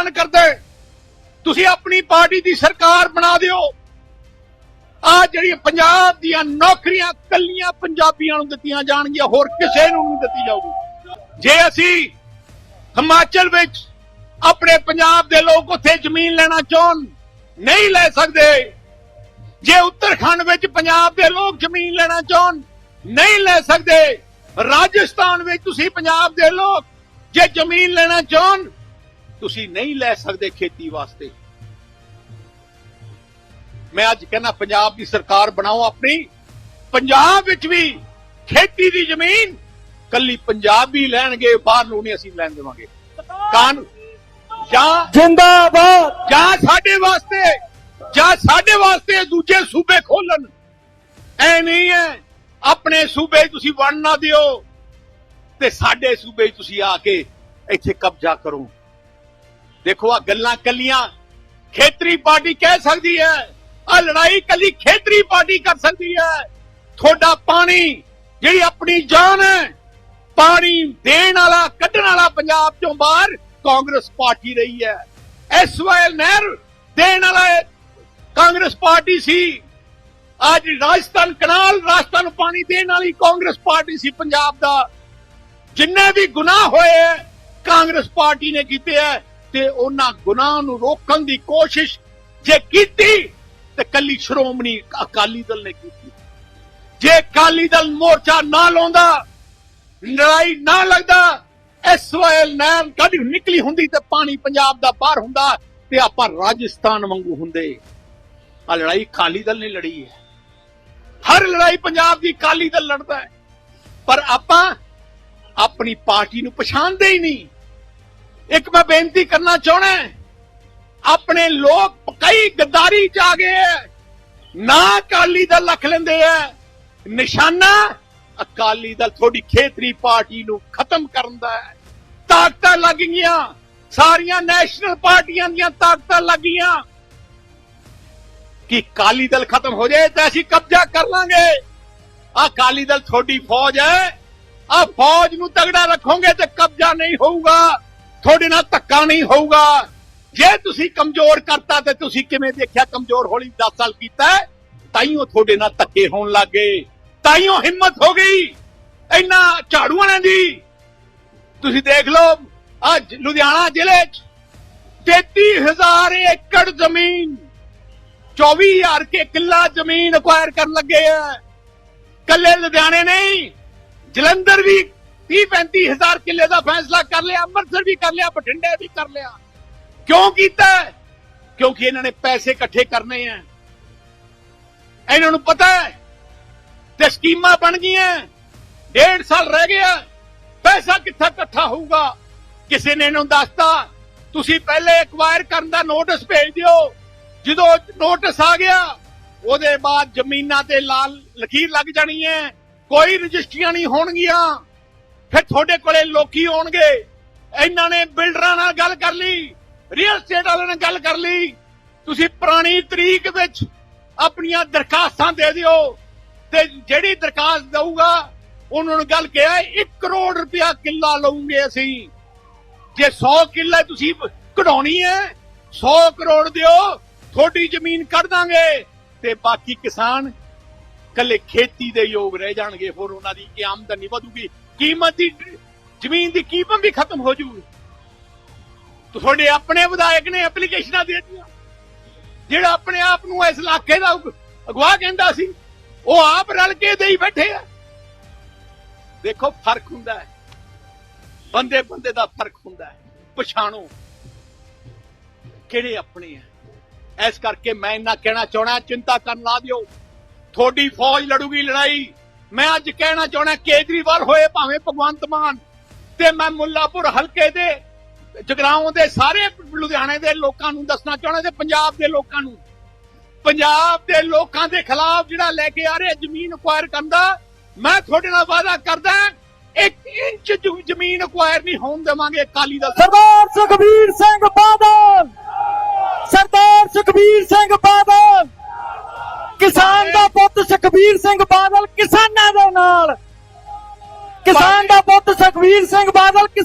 ਐਲਾਨ ਕਰਦੇ। ਤੁਸੀਂ ਆਪਣੀ ਪਾਰਟੀ ਦੀ ਸਰਕਾਰ ਬਣਾ ਦਿਓ। ਆ ਜਿਹੜੀ ਪੰਜਾਬ ਦੀਆਂ ਨੌਕਰੀਆਂ ਕੱਲੀਆਂ ਪੰਜਾਬੀਆਂ ਨੂੰ ਦਿੱਤੀਆਂ ਜਾਣਗੀਆਂ, ਹੋਰ ਕਿਸੇ ਨੂੰ ਨਹੀਂ ਦਿੱਤੀ ਜਾਊਗੀ। ਜੇ ਅਸੀਂ ਹਿਮਾਚਲ ਵਿੱਚ ਆਪਣੇ ਪੰਜਾਬ ਦੇ ਲੋਕ ਉੱਥੇ ਜ਼ਮੀਨ ਲੈਣਾ ਚਾਹਣ, ਨਹੀਂ ਲੈ ਸਕਦੇ, ਜੇ ਉੱਤਰਾਖੰਡ ਵਿੱਚ ਪੰਜਾਬ ਦੇ ਲੋਕ ਜ਼ਮੀਨ ਲੈਣਾ ਚਾਹਣ, ਨਹੀਂ ਲੈ ਸਕਦੇ, ਰਾਜਸਥਾਨ ਵਿੱਚ ਤੁਸੀਂ ਪੰਜਾਬ ਦੇ ਲੋਕ ਜੇ ਜ਼ਮੀਨ ਲੈਣਾ ਚਾਹਣ ਤੁਸੀਂ ਨਹੀਂ ਲੈ ਸਕਦੇ ਖੇਤੀ ਵਾਸਤੇ। ਮੈਂ ਅੱਜ ਕਹਿੰਦਾ ਪੰਜਾਬ ਦੀ ਸਰਕਾਰ ਬਣਾਓ ਆਪਣੀ। ਪੰਜਾਬ ਵਿੱਚ ਵੀ ਖੇਤੀ ਦੀ ਜ਼ਮੀਨ ਕੱਲੀ ਪੰਜਾਬੀ ਲੈਣਗੇ ਬਾਹਰ ਨੂੰ ਨਹੀਂ ਅਸੀਂ ਲੈਣ ਦੇਵਾਂਗੇ। ਕਾਨ ਜਾਂ ਜਿੰਦਾਬਾਦ! ਜਾਂ ਸਾਡੇ ਵਾਸਤੇ ਜਾਂ ਸਾਡੇ ਵਾਸਤੇ ਦੂਜੇ ਸੂਬੇ ਖੋਲਣ। ਐ ਨਹੀਂ ਹੈ ਆਪਣੇ ਸੂਬੇ ਤੁਸੀਂ ਵੰਡ ਨਾ ਦਿਓ ਤੇ ਸਾਡੇ ਸੂਬੇ ਤੁਸੀਂ ਆ ਕੇ ਇੱਥੇ ਕਬਜ਼ਾ ਕਰੋ। ਦੇਖੋ ਆ ਗੱਲਾਂ ਕੱਲੀਆਂ ਖੇਤਰੀ ਪਾਰਟੀ ਕਹਿ ਸਕਦੀ ਹੈ ਆ ਲੜਾਈ ਕੱਲੀ ਖੇਤਰੀ ਪਾਰਟੀ ਕਰ ਸਕਦੀ ਹੈ। ਤੁਹਾਡਾ ਪਾਣੀ ਜਿਹੜੀ ਆਪਣੀ ਜਾਨ ਹੈ ਪਾਣੀ ਦੇਣ ਵਾਲਾ ਕੱਢਣ ਵਾਲਾ ਪੰਜਾਬ ਚੋਂ ਬਾਹਰ ਕਾਂਗਰਸ ਪਾਰਟੀ ਰਹੀ ਹੈ। ਐਸਵਾਈਐਲ ਨਹਿਰ ਦੇਣ ਵਾਲਾ ਕਾਂਗਰਸ ਪਾਰਟੀ ਸੀ। ਅੱਜ ਰਾਜਸਥਾਨ ਕਨਾਲ ਰਾਜਸਥਾਨ ਨੂੰ ਪਾਣੀ ਦੇਣ ਵਾਲੀ ਕਾਂਗਰਸ ਪਾਰਟੀ ਸੀ ਪੰਜਾਬ ਦਾ। ਜਿੰਨੇ ਵੀ ਗੁਨਾਹ ਹੋਏ ਹੈ, ਕਾਂਗਰਸ ਪਾਰਟੀ ਨੇ ਕੀਤੇ ਹੈ। ਤੇ ਉਹਨਾਂ ਗੁਨਾਹ ਨੂੰ ਰੋਕਣ ਦੀ ਕੋਸ਼ਿਸ਼ ਜੇ ਕੀਤੀ, ਤੇ ਕੱਲੀ ਸ਼੍ਰੋਮਣੀ ਅਕਾਲੀ ਦਲ ਨੇ ਕੀਤੀ। ਜੇ ਅਕਾਲੀ ਦਲ ਮੋਰਚਾ ਨਾ ਲਾਉਂਦਾ, ਲੜਾਈ ਨਾ ਲੱਗਦਾ ਐਸਵਾਈਐਲ ਨਹਿਰ ਕੱਢ ਨਿਕਲੀ ਹੁੰਦੀ ਤੇ ਪਾਣੀ ਪੰਜਾਬ ਦਾ ਬਾਹਰ ਹੁੰਦਾ ਤੇ ਆਪਾਂ ਰਾਜਸਥਾਨ ਵਾਂਗੂ ਹੁੰਦੇ। ਆ ਲੜਾਈ ਅਕਾਲੀ ਦਲ ਨੇ ਲੜੀ ਹੈ। ਹਰ ਲੜਾਈ ਪੰਜਾਬ ਦੀ ਅਕਾਲੀ ਦਲ ਲੜਦਾ ਹੈ। ਪਰ ਆਪਾਂ ਆਪਣੀ ਪਾਰਟੀ ਨੂੰ ਪਛਾਣਦੇ ਹੀ ਨਹੀਂ। ਇੱਕ ਮੈਂ ਬੇਨਤੀ ਕਰਨਾ ਚਾਹਣਾ ਆਪਣੇ ਲੋਕ ਕਈ ਗੱਦਾਰੀ ਚ ਆ ਗਏ ਹੈ ਨਾ ਅਕਾਲੀ ਦਲ ਰੱਖ ਲੈਂਦੇ ਹੈ ਨਿਸ਼ਾਨਾ ਅਕਾਲੀ ਦਲ ਥੋੜੀ ਖੇਤਰੀ ਪਾਰਟੀ ਨੂੰ ਖਤਮ ਕਰਨ ਦਾ ਹੈ ਤਾਕਤਾਂ ਲੱਗ ਗਈਆਂ। ਸਾਰੀਆਂ ਨੈਸ਼ਨਲ ਪਾਰਟੀਆਂ ਦੀਆਂ ਤਾਕਤਾਂ ਲੱਗ ਗਈਆਂ। ਕਿ ਅਕਾਲੀ ਦਲ ਖਤਮ ਹੋ ਜਾਏ ਤਾਂ ਅਸੀਂ ਕਬਜ਼ਾ ਕਰ ਲਾਂਗੇ। ਆ ਅਕਾਲੀ ਦਲ ਥੋੜੀ ਫੌਜ ਹੈ ਆ ਫੌਜ ਨੂੰ ਤਗੜਾ ਰੱਖੋਗੇ ਤੇ ਕਬਜ਼ਾ ਨਹੀਂ ਹੋਊਗਾ। ਤੁਹਾਡੇ ਨਾਲ ਧੱਕਾ ਨਹੀਂ ਹੋਊਗਾ। ਜੇ ਤੁਸੀਂ ਕਮਜ਼ੋਰ ਕਰਤਾ ਤੇ ਤੁਸੀਂ ਕਿਵੇਂ ਦੇਖਿਆ ਕਮਜ਼ੋਰ ਹੋਲੀ 10 ਸਾਲ ਕੀਤਾ ਤਾਈਓ ਤੁਹਾਡੇ ਨਾਲ ਧੱਕੇ ਹੋਣ ਲੱਗੇ। ਤਾਈਓ ਹਿੰਮਤ ਹੋ ਗਈ ਇੰਨਾ ਝਾੜੂਆਂ ਦੀ। ਤੁਸੀਂ ਦੇਖ ਲਓ, ਅੱਜ ਲੁਧਿਆਣਾ ਜ਼ਿਲ੍ਹੇ 'ਚ 33000 ਏਕੜ ਜ਼ਮੀਨ 24000 ਕੇ ਕਿੱਲਾ ਜ਼ਮੀਨ ਅਕਵਾਇਰ ਕਰਨ ਲੱਗੇ ਆ। ਕੱਲੇ ਲੁਧਿਆਣੇ ਨਹੀਂ, ਜਲੰਧਰ ਵੀ 30 35000 ਕਿੱਲੇ ਦਾ ਫੈਸਲਾ ਕਰ ਲਿਆ, ਅੰਮ੍ਰਿਤਸਰ ਵੀ ਕਰ ਲਿਆ, ਬਠਿੰਡੇ ਵੀ ਕਰ ਲਿਆ। ਕਿਉਂ ਕੀਤਾ ਕਿਉਂਕਿ ਇਹਨਾਂ ਨੇ ਪੈਸੇ ਇਕੱਠੇ ਕਰਨੇ ਆ। ਇਹਨਾਂ ਨੂੰ ਪਤਾ ਹੈ ਤੇ ਸਕੀਮਾਂ ਬਣ ਗਈਆਂ। ਡੇਢ ਸਾਲ ਰਹਿ ਗਿਆ। ਪੈਸਾ ਕਿੱਥੇ ਇਕੱਠਾ ਹੋਊਗਾ? ਕਿਸੇ ਨੇ ਇਹਨੂੰ ਦੱਸਤਾ। ਤੁਸੀਂ ਪਹਿਲੇ ਐਕਵਾਇਰ ਕਰਨ ਦਾ ਨੋਟਿਸ ਭੇਜ ਦਿਓ। ਜਦੋਂ ਨੋਟਿਸ ਆ ਗਿਆ, ਉਹਦੇ ਬਾਅਦ ਜ਼ਮੀਨਾਂ ਤੇ ਲਾਲ ਲਕੀਰ ਲੱਗ ਜਾਣੀ ਹੈ। ਕੋਈ ਰਜਿਸਟਰੀਆਂ ਨਹੀਂ ਹੋਣਗੀਆਂ। ਫਿਰ ਤੁਹਾਡੇ ਕੋਲੇ ਲੋਕੀ ਆਉਣਗੇ। ਇਹਨਾਂ ਨੇ ਬਿਲਡਰਾਂ ਨਾਲ ਗੱਲ ਕਰ ਲਈ ਰੀਅਲ ਸਟੇਟ ਵਾਲਿਆਂ ਨਾਲ ਗੱਲ ਕਰ ਲਈ। ਤੁਸੀਂ ਪੁਰਾਣੀ ਤਰੀਕ ਵਿੱਚ ਆਪਣੀਆਂ ਦਰਖਾਸਤਾਂ ਦੇ ਦਿਓ ਤੇ ਜਿਹੜੀ ਦਰਖਾਸਤ ਦਊਗਾ, ਉਹਨਾਂ ਨੂੰ ਗੱਲ ਕਿਹਾ 1 ਕਰੋੜ ਰੁਪਇਆ ਕਿੱਲਾ ਲਵਾਂਗੇ ਅਸੀਂ। ਜੇ 100 ਕਿੱਲਾ ਤੁਸੀਂ ਕਢਾਉਣੀ ਹੈ 100 ਕਰੋੜ ਦਿਓ, ਤੁਹਾਡੀ ਜ਼ਮੀਨ ਕੱਢ ਦਾਂਗੇ। ਤੇ ਬਾਕੀ ਕਿਸਾਨ ਕੱਲੇ ਖੇਤੀ ਦੇ ਯੋਗ ਰਹਿ ਜਾਣਗੇ, ਹੋਰ ਉਹਨਾਂ ਦੀ ਆਮਦਨੀ ਵਧੂਗੀ। ਕੀਮਤ ਦੀ ਜ਼ਮੀਨ ਦੀ ਕੀਮਤ ਵੀ ਖਤਮ ਹੋ ਜੂਗੀ। ਤੁਹਾਡੇ ਆਪਣੇ ਵਿਧਾਇਕ ਨੇ ਐਪਲੀਕੇਸ਼ਨਾਂ ਦੇ ਦਿੱਤੀਆਂ। ਜਿਹੜਾ ਆਪਣੇ ਆਪ ਨੂੰ ਇਸ ਇਲਾਕੇ ਦਾ ਅਗਵਾ ਕਹਿੰਦਾ ਸੀ, ਉਹ ਆਪ ਰਲ ਕੇ ਦੇਈ ਬੈਠੇ ਆ। ਦੇਖੋ, ਫ਼ਰਕ ਹੁੰਦਾ ਹੈ। ਬੰਦੇ ਬੰਦੇ ਦਾ ਫ਼ਰਕ ਹੁੰਦਾ ਹੈ। ਪਛਾਣੋ ਕਿਹੜੇ ਆਪਣੇ ਆ। ਇਸ ਕਰਕੇ ਮੈਂ ਇੰਨਾ ਕਹਿਣਾ ਚਾਹਣਾ ਚਿੰਤਾ ਕਰਨ ਲਾ ਦਿਓ। ਤੁਹਾਡੀ ਫੌਜ ਲੜੂਗੀ ਲੜਾਈ। ਮੈਂ ਅੱਜ ਕਹਿਣਾ ਚਾਹਣਾ ਕੇਜਰੀਵਾਲ ਹੋਏ ਭਾਵੇਂ ਭਗਵੰਤ ਮਾਨ ਤੇ ਮੈਂ ਮੁੱਲਾਪੁਰ ਹਲਕੇ ਦੇ, ਜਗਰਾਉਂ ਦੇ ਸਾਰੇ ਲੁਧਿਆਣੇ ਦੇ ਲੋਕਾਂ ਨੂੰ ਦੱਸਣਾ ਚਾਹਣਾ ਤੇ ਪੰਜਾਬ ਦੇ ਲੋਕਾਂ ਨੂੰ। ਪੰਜਾਬ ਦੇ ਲੋਕਾਂ ਦੇ ਖਿਲਾਫ ਜਿਹੜਾ ਲੈ ਕੇ ਆ ਰਿਹਾ ਜ਼ਮੀਨ ਅਕਵਾਇਰ ਕਰਨ ਦਾ, ਮੈਂ ਤੁਹਾਡੇ ਨਾਲ ਵਾਅਦਾ ਕਰਦਾ ਇੱਕ ਇੰਚ ਜ਼ਮੀਨ ਅਕਵਾਇਰ ਨਹੀਂ ਹੋਣ ਦੇਵਾਂਗੇ ਅਕਾਲੀ ਦਲ। ਸਰਦਾਰ ਸੁਖਬੀਰ ਸਿੰਘ ਬਾਦਲ! ਸਰਦਾਰ ਸੁਖਬੀਰ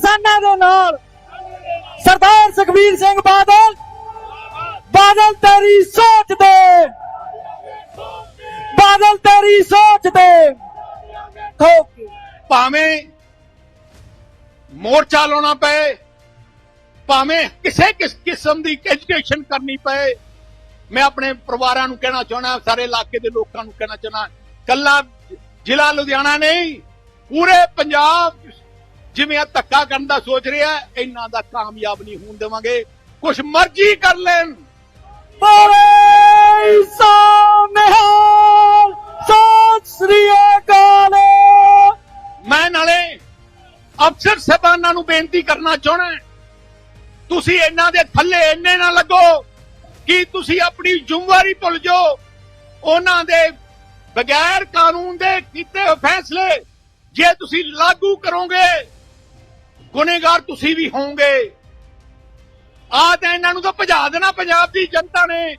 ਕਿਸਾਨਾਂ ਦੇ ਨਾਲ। ਸਰਦਾਰ ਸੁਖਬੀਰ ਸਿੰਘ ਬਾਦਲ। ਬਾਦਲ ਤੇਰੀ ਸੋਚ ਦੇ ਬਾਦਲ ਤੇਰੀ ਸੋਚ ਦੇ ਠੋਕ। ਭਾਵੇਂ ਮੋਰਚਾ ਲਾਉਣਾ ਪਏ, ਭਾਵੇਂ ਕਿਸੇ ਕਿਸ, ਕਿਸਮ ਦੀ ਐਜੂਕੇਸ਼ਨ ਕਰਨੀ ਪਏ, ਮੈਂ ਆਪਣੇ ਪਰਿਵਾਰਾਂ ਨੂੰ ਕਹਿਣਾ ਚਾਹਣਾ ਸਾਰੇ ਇਲਾਕੇ ਦੇ ਲੋਕਾਂ ਨੂੰ ਕਹਿਣਾ ਚਾਹਣਾ ਕੱਲਾ ਜ਼ਿਲ੍ਹਾ ਲੁਧਿਆਣਾ ਨਹੀਂ, ਪੂਰੇ ਪੰਜਾਬ ਜਿਵੇਂ ਆ ਧੱਕਾ ਕਰਨ ਦਾ ਸੋਚ ਰਿਹਾ ਇਹਨਾਂ ਦਾ ਕਾਮਯਾਬ ਨਹੀਂ ਹੋਣ ਦੇਵਾਂਗੇ। ਕੁਛ ਮਰਜ਼ੀ ਕਰ ਲੈਣ। ਬੋਲੇ ਸੋਨਿਹਾਲ ਸਤਿ ਸ੍ਰੀ ਅਕਾਲ। ਮੈਂ ਨਾਲੇ ਅਫਸਰ ਸਾਹਿਬਾਨਾਂ ਨੂੰ ਬੇਨਤੀ ਕਰਨਾ ਚਾਹਣਾ ਤੁਸੀਂ ਇਹਨਾਂ ਦੇ ਥੱਲੇ ਇੰਨੇ ਨਾ ਲੱਗੋ ਕਿ ਤੁਸੀਂ ਆਪਣੀ ਜ਼ਿੰਮੇਵਾਰੀ ਭੁੱਲ ਜਾਓ। ਉਹਨਾਂ ਦੇ ਬਗੈਰ ਕਾਨੂੰਨ ਦੇ ਕੀਤੇ ਫੈਸਲੇ ਜੇ ਤੁਸੀਂ ਲਾਗੂ ਕਰੋਗੇ ਗੁਨੇਗਾਰ ਤੁਸੀਂ ਵੀ ਹੋਵੋਗੇ। ਆ ਤਾਂ ਇਹਨਾਂ ਨੂੰ ਤਾਂ ਭਜਾ ਦੇਣਾ ਪੰਜਾਬ ਦੀ ਜਨਤਾ ਨੇ।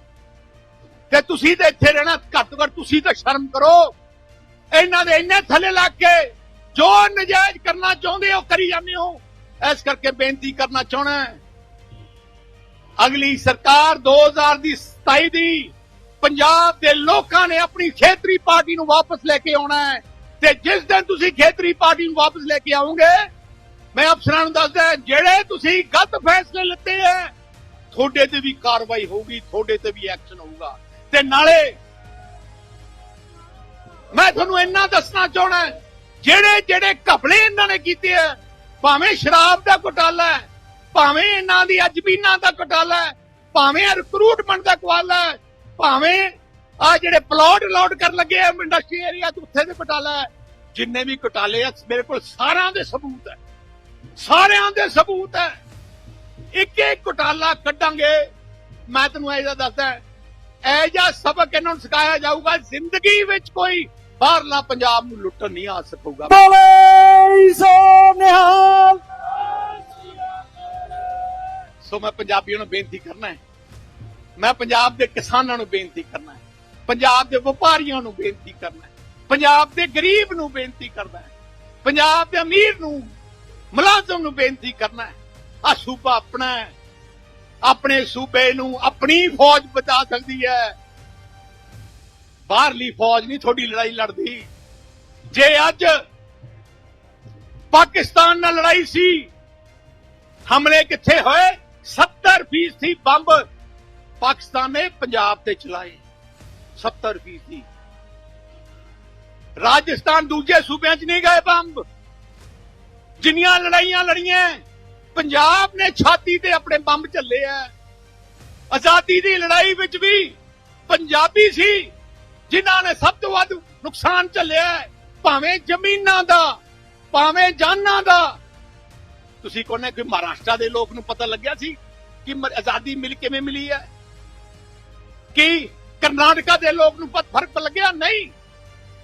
ਤੇ ਤੁਸੀਂ ਤੇ ਇੱਥੇ ਰਹਿਣਾ ਘੱਟ ਘੱਟ ਤੁਸੀਂ ਤਾਂ ਸ਼ਰਮ ਕਰੋ। ਇਹਨਾਂ ਦੇ ਇੰਨੇ ਥੱਲੇ ਲੱਗ ਕੇ ਜੋ ਨਜਾਇਜ਼ ਕਰਨਾ ਚਾਹੁੰਦੇ ਹੋ, ਕਰੀ ਜਾਂਦੇ ਹੋ। ਇਸ ਕਰਕੇ ਬੇਨਤੀ ਕਰਨਾ ਚਾਹਣਾ ਅਗਲੀ ਸਰਕਾਰ 2000 ਦੀ 27 ਦੀ ਪੰਜਾਬ ਦੇ ਲੋਕਾਂ ਨੇ ਆਪਣੀ ਖੇਤਰੀ ਪਾਰਟੀ ਨੂੰ ਵਾਪਸ ਲੈ ਕੇ ਆਉਣਾ ਹੈ। ਤੇ ਜਿਸ ਦਿਨ ਤੁਸੀਂ ਖੇਤਰੀ ਪਾਰਟੀ ਨੂੰ ਵਾਪਸ ਲੈ ਕੇ ਆਉਂਗੇ ਮੈਂ ਅਫਸਰਾਂ ਨੂੰ ਦੱਸਦਾ ਜਿਹੜੇ ਤੁਸੀਂ ਗਲਤ ਫੈਸਲੇ ਲਿੱਤੇ ਹੈ ਤੁਹਾਡੇ ਤੇ ਵੀ ਕਾਰਵਾਈ ਹੋਊਗੀ, ਤੁਹਾਡੇ ਤੇ ਵੀ ਐਕਸ਼ਨ ਹੋਊਗਾ। ਤੇ ਨਾਲੇ ਮੈਂ ਤੁਹਾਨੂੰ ਇੰਨਾ ਦੱਸਣਾ ਚਾਹਣਾ ਜਿਹੜੇ ਜਿਹੜੇ ਘਪਲੇ ਇਹਨਾਂ ਨੇ ਕੀਤੇ ਆ, ਭਾਵੇਂ ਸ਼ਰਾਬ ਦਾ ਘੁਟਾਲਾ ਹੈ, ਭਾਵੇਂ ਇਹਨਾਂ ਦੀ ਅਜਬੀਨਾ ਦਾ ਘੁਟਾਲਾ ਹੈ, ਭਾਵੇਂ ਰਿਕਰੂਟਮੈਂਟ ਦਾ ਘੁਟਾਲਾ ਹੈ, ਭਾਵੇਂ ਆ ਜਿਹੜੇ ਪਲਾਟ ਅਲਾਟ ਕਰਨ ਲੱਗੇ ਆ ਇੰਡਸਟਰੀ ਏਰੀਆ ਉੱਥੇ ਦੇ ਘੁਟਾਲਾ ਹੈ, ਜਿੰਨੇ ਵੀ ਘੁਟਾਲੇ ਆ, ਮੇਰੇ ਕੋਲ ਸਾਰਿਆਂ ਦੇ ਸਬੂਤ ਹੈ। ਸਾਰਿਆਂ ਦੇ ਸਬੂਤ ਹੈ। ਇੱਕ ਇੱਕ ਘੁਟਾਲਾ ਕੱਢਾਂਗੇ। ਮੈਂ ਤੈਨੂੰ ਇਹ ਦੱਸਦਾ ਇਹ ਜਿਹਾ ਸਬਕ ਇਹਨਾਂ ਨੂੰ ਸਿਖਾਇਆ ਜਾਊਗਾ ਜ਼ਿੰਦਗੀ ਵਿੱਚ ਕੋਈ ਬਾਹਰਲਾ ਪੰਜਾਬ ਨੂੰ ਲੁੱਟਣ ਨਹੀਂ ਆ ਸਕੂਗਾ। ਬੋਲੇ ਸੋਨਿਹਾਲ ਸੋ ਮੈਂ ਪੰਜਾਬੀਆਂ ਨੂੰ ਬੇਨਤੀ ਕਰਨਾ ਹੈ। ਮੈਂ ਪੰਜਾਬ ਦੇ ਕਿਸਾਨਾਂ ਨੂੰ ਬੇਨਤੀ ਕਰਨਾ ਹੈ। ਪੰਜਾਬ ਦੇ ਵਪਾਰੀਆਂ ਨੂੰ ਬੇਨਤੀ ਕਰਨਾ ਹੈ। ਪੰਜਾਬ ਦੇ ਗਰੀਬ ਨੂੰ ਬੇਨਤੀ ਕਰਨਾ ਹੈ। ਪੰਜਾਬ ਦੇ ਅਮੀਰ ਨੂੰ ਮੁਲਾਜ਼ਮ ਨੂੰ ਬੇਨਤੀ ਕਰਨਾ ਹੈ। ਆ ਸੂਬਾ ਆਪਣਾ ਹੈ। ਆਪਣੇ ਸੂਬੇ ਨੂੰ ਆਪਣੀ ਫੌਜ ਬਚਾ ਸਕਦੀ ਹੈ। ਬਾਹਰਲੀ ਫੌਜ ਨਹੀਂ, ਤੁਹਾਡੀ ਲੜਾਈ ਲੜਦੀ। ਜੇ ਅੱਜ ਪਾਕਿਸਤਾਨ ਨਾਲ ਲੜਾਈ ਸੀ, ਹਮਲੇ ਕਿੱਥੇ ਹੋਏ? 70 ਫੀਸਦੀ ਬੰਬ ਪਾਕਿਸਤਾਨ ਨੇ ਪੰਜਾਬ ਤੇ ਚਲਾਏ। 70 ਫੀਸਦੀ। ਰਾਜਸਥਾਨ ਦੂਜੇ ਸੂਬਿਆਂ 'ਚ ਨਹੀਂ ਗਏ ਬੰਬ। ਜਿੰਨੀਆਂ ਲੜਾਈਆਂ ਲੜੀਆਂ ਪੰਜਾਬ ਨੇ ਛਾਤੀ ਤੇ ਆਪਣੇ ਬੰਬ ਝੱਲੇ ਆ ਆਜ਼ਾਦੀ ਦੀ ਲੜਾਈ ਵਿੱਚ ਵੀ ਪੰਜਾਬੀ ਸੀ, ਜਿਨ੍ਹਾਂ ਨੇ ਸਭ ਤੋਂ ਵੱਧ ਨੁਕਸਾਨ ਝੱਲਿਆ ਭਾਵੇਂ ਜ਼ਮੀਨਾਂ ਦਾ, ਭਾਵੇਂ ਜਾਨਾਂ ਦਾ। ਤੁਸੀਂ ਕੋਨੇ ਕੋਈ ਮਹਾਰਾਸ਼ਟਰ ਦੇ ਲੋਕ ਨੂੰ ਪਤਾ ਲੱਗਿਆ ਸੀ ਕਿ ਆਜ਼ਾਦੀ ਮਿਲ ਕਿਵੇਂ ਮਿਲੀ ਹੈ ਕਿ ਕਰਨਾਟਕਾ ਦੇ ਲੋਕ ਨੂੰ ਪਤ ਫ਼ਰਕ ਲੱਗਿਆ? ਨਹੀਂ।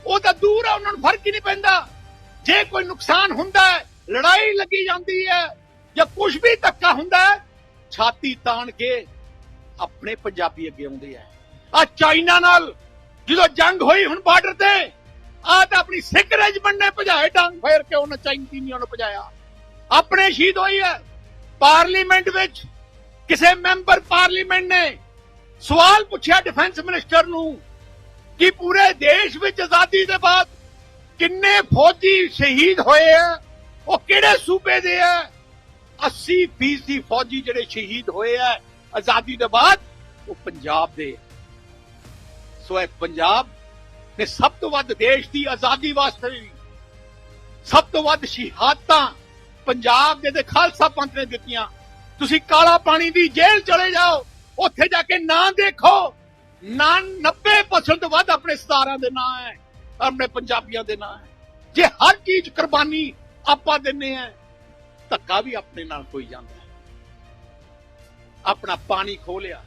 ਉਹ ਤਾਂ ਦੂਰ ਆ, ਉਹਨਾਂ ਨੂੰ ਫ਼ਰਕ ਹੀ ਨਹੀਂ ਪੈਂਦਾ। ਜੇ ਕੋਈ ਨੁਕਸਾਨ ਹੁੰਦਾ ਹੈ ਲੜਾਈ ਲੱਗੀ ਜਾਂਦੀ ਹੈ। ਜਾਂ ਕੁਝ ਵੀ ਧੱਕਾ ਹੁੰਦਾ ਛਾਤੀ ਤਾਣ ਕੇ ਆਪਣੇ ਪੰਜਾਬੀ ਅੱਗੇ ਆਉਂਦੇ ਆ। ਆ ਚਾਈਨਾ ਨਾਲ ਜਦੋਂ ਜੰਗ ਹੋਈ ਹੁਣ ਬਾਰਡਰ ਤੇ ਆ ਤਾਂ ਆਪਣੀ ਸਿੱਖ ਰੈਜੀਮੈਂਟ ਨੇ ਭਜਾਏ, ਡੰਗ ਫੇਰ ਕੇ ਉਹਨਾਂ ਚਾਈਨੀਆਂ ਨੂੰ ਭਜਾਇਆ? ਆਪਣੇ ਸ਼ਹੀਦ ਹੋਈ ਹੈ ਪਾਰਲੀਮੈਂਟ ਵਿੱਚ ਕਿਸੇ ਮੈਂਬਰ ਪਾਰਲੀਮੈਂਟ ਨੇ ਸਵਾਲ ਪੁੱਛਿਆ ਡਿਫੈਂਸ ਮਿਨਿਸਟਰ ਨੂੰ ਕਿ ਪੂਰੇ ਦੇਸ਼ ਵਿੱਚ ਆਜ਼ਾਦੀ ਦੇ ਬਾਅਦ ਕਿੰਨੇ ਫੌਜੀ ਸ਼ਹੀਦ ਹੋਏ ਆ? ਉਹ ਕਿਹੜੇ ਸੂਬੇ ਦੇ ਆ? 80 ਫੀਸਦੀ ਫੌਜੀ ਜਿਹੜੇ ਸ਼ਹੀਦ ਹੋਏ ਆ ਆਜ਼ਾਦੀ ਦੇ ਬਾਅਦ, ਉਹ ਪੰਜਾਬ ਦੇ ਆ। ਸੋ ਇਹ ਪੰਜਾਬ ਨੇ ਸਭ ਤੋਂ ਵੱਧ ਦੇਸ਼ ਦੀ ਆਜ਼ਾਦੀ ਵਾਸਤੇ ਸਭ ਤੋਂ ਵੱਧ ਸ਼ਹਾਦਤਾਂ ਪੰਜਾਬ ਦੇ ਤੇ ਖਾਲਸਾ ਪੰਥ ਨੇ ਦਿੱਤੀਆਂ। ਤੁਸੀਂ ਕਾਲਾ ਪਾਣੀ ਦੀ ਜੇਲ੍ਹ ਚਲੇ ਜਾਓ, ਉੱਥੇ ਜਾ ਕੇ ਨਾਂ ਦੇਖੋ। ਨਾ 90% ਤੋਂ ਵੱਧ ਆਪਣੇ ਸਤਾਰਾਂ ਦੇ ਨਾਂ ਹੈ, ਆਪਣੇ ਪੰਜਾਬੀਆਂ ਦੇ ਨਾਂ ਹੈ। ਜੇ ਹਰ ਚੀਜ਼ ਕੁਰਬਾਨੀ ਆਪਾਂ ਦਿੰਨੇ ਆ। ਧੱਕਾ ਵੀ ਆਪਣੇ ਨਾਲ ਕੋਈ ਜਾਂਦਾ ਆਪਣਾ ਪਾਣੀ ਖੋ ਲਿਆ।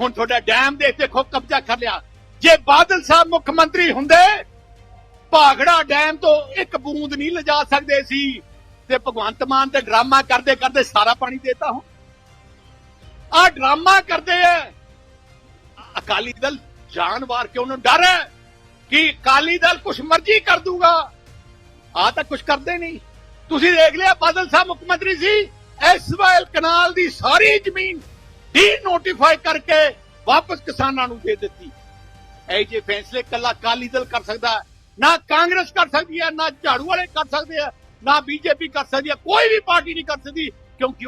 ਹੁਣ ਤੁਹਾਡਾ ਡੈਮ ਦੇ ਦੇਖੋ ਕਬਜ਼ਾ ਕਰ ਲਿਆ। ਜੇ ਬਾਦਲ ਸਾਹਿਬ ਮੁੱਖ ਮੰਤਰੀ ਹੁੰਦੇ ਭਾਗੜਾ ਡੈਮ ਤੋਂ ਇੱਕ ਬੂੰਦ ਨਹੀਂ ਲਿਜਾ ਸਕਦੇ ਸੀ ਤੇ ਭਗਵੰਤ ਮਾਨ ਤੇ ਡਰਾਮਾ ਕਰਦੇ ਕਰਦੇ ਸਾਰਾ ਪਾਣੀ ਦੇਤਾ ਹੁਣ। ਆ ਡਰਾਮਾ ਕਰਦੇ ਆ। ਅਕਾਲੀ ਦਲ ਜਾਨ ਵਾਰ ਕੇ ਉਹਨੂੰ ਡਰ ਹੈ ਕਿ ਅਕਾਲੀ ਦਲ ਕੁਛ ਮਰਜ਼ੀ ਕਰ ਦੂਗਾ? ਆ ਤਾਂ ਕੁਛ ਕਰਦੇ ਨਹੀਂ। ਤੁਸੀਂ ਦੇਖ ਲਿਆ ਬਾਦਲ ਸਾਹਿਬ ਮੁੱਖ ਮੰਤਰੀ ਸੀ? ਐਸਵਾਈਐਲ ਕਨਾਲ ਦੀ ਸਾਰੀ ਜ਼ਮੀਨ ਡੀ ਨੋਟੀਫਾਈ ਕਰਕੇ ਵਾਪਸ ਕਿਸਾਨਾਂ ਨੂੰ ਦੇ ਦਿੱਤੀ। ਇਹ ਜੇ ਫੈਸਲੇ ਕੱਲਾ ਅਕਾਲੀ ਦਲ ਕਰ ਸਕਦਾ, ਨਾ ਕਾਂਗਰਸ ਕਰ ਸਕਦੀ ਹੈ, ਨਾ ਝਾੜੂ ਵਾਲੇ ਕਰ ਸਕਦੇ ਆ, ਨਾ ਬੀਜੇਪੀ ਕਰ ਸਕਦੀ ਹੈ ਕੋਈ ਵੀ ਪਾਰਟੀ ਨਹੀਂ ਕਰ ਸਕਦੀ, ਕਿਉਂਕਿ